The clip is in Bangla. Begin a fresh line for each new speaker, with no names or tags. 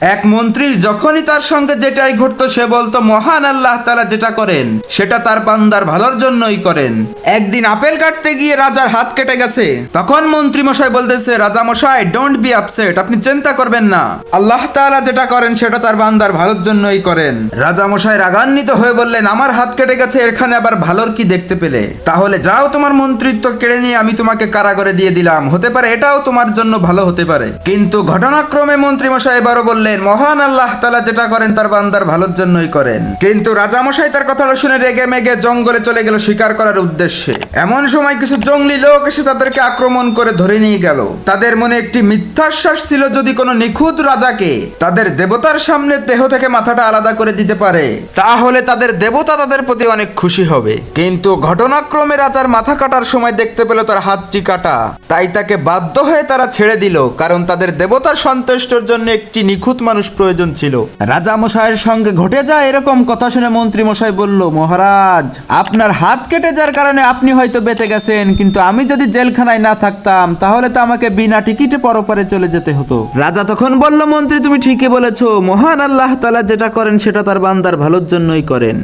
এক মন্ত্রী যখনই তার সঙ্গে যেটাই ঘটতো সে বলতো, মহান আল্লাহ তালা যেটা করেন, সেটা তার বান্দার ভালোর জন্যই করেন। একদিন আপেল কাটতে গিয়ে রাজার হাত কেটে গেছে। তখন মন্ত্রী মশাই বলতেছে, রাজা মশাই ডোন্ট বি আপসেট আপনি চিন্তা করবেন না। আল্লাহ তাআলা যেটা করেন, সেটা তার বান্দার ভালোর জন্যই করেন। রাজা মশাই রাগান্বিত হয়ে বললেন, আমার হাত কেটে গেছে, এখানে আবার ভালোর কি দেখতে পেলে? তাহলে যাও তোমার মন্ত্রিত্ব কেড়ে নিয়ে আমি তোমাকে কারাগারে দিয়ে দিলাম। হতে পারে এটাও তোমার জন্য ভালো হতে পারে। কিন্তু ঘটনাক্রমে মন্ত্রী মশাই এবারও বললেন মহান আল্লাহ তাআলা যেটা করেন তার বান্দার ভালোর জন্যই করেন। কিন্তু রাজা মশাই তার কথাটা শুনে রেগে মেগে জঙ্গলে চলে গেল শিকার করার উদ্দেশ্যে। এমন সময় কিছু জঙ্গলি লোক এসে তাদেরকে আক্রমণ করে ধরে নিয়ে গেল। তাদের মনে একটি মিথ্যাশ্বাস ছিল, যদি কোনো নিখুঁত রাজাকে তাদের দেবতার সামনে দেহ থেকে মাথাটা আলাদা করে দিতে পারে, তাহলে তাদের দেবতা তাদের প্রতি অনেক খুশি হবে। কিন্তু ঘটনাক্রমে রাজার মাথা কাটার সময় দেখতে পেল তার হাতটি কাটা। তাই তাকে বাধ্য হয়ে তারা ছেড়ে দিল, কারণ তাদের দেবতার সন্তুষ্টর জন্য একটি নিখুঁত মানুষ প্রয়োজন ছিল। রাজা মশাইয়ের সঙ্গে ঘটে যায় এরকম কথা শুনে মন্ত্রী মশাই বলল, মহারাজ, আপনার হাত কেটে যার কারণে আপনি হয়তো বেঁচে গেছেন, কিন্তু আমি যদি জেলখানায় না থাকতাম, তাহলে তো আমাকে বিনা টিকিটে পরপারে চলে যেতে হতো। রাজা তখন বলল, মন্ত্রী, তুমি ঠিকই বলেছ। মহান আল্লাহ তালা যেটা করেন, সেটা তার বান্দার ভালোর জন্যই করেন।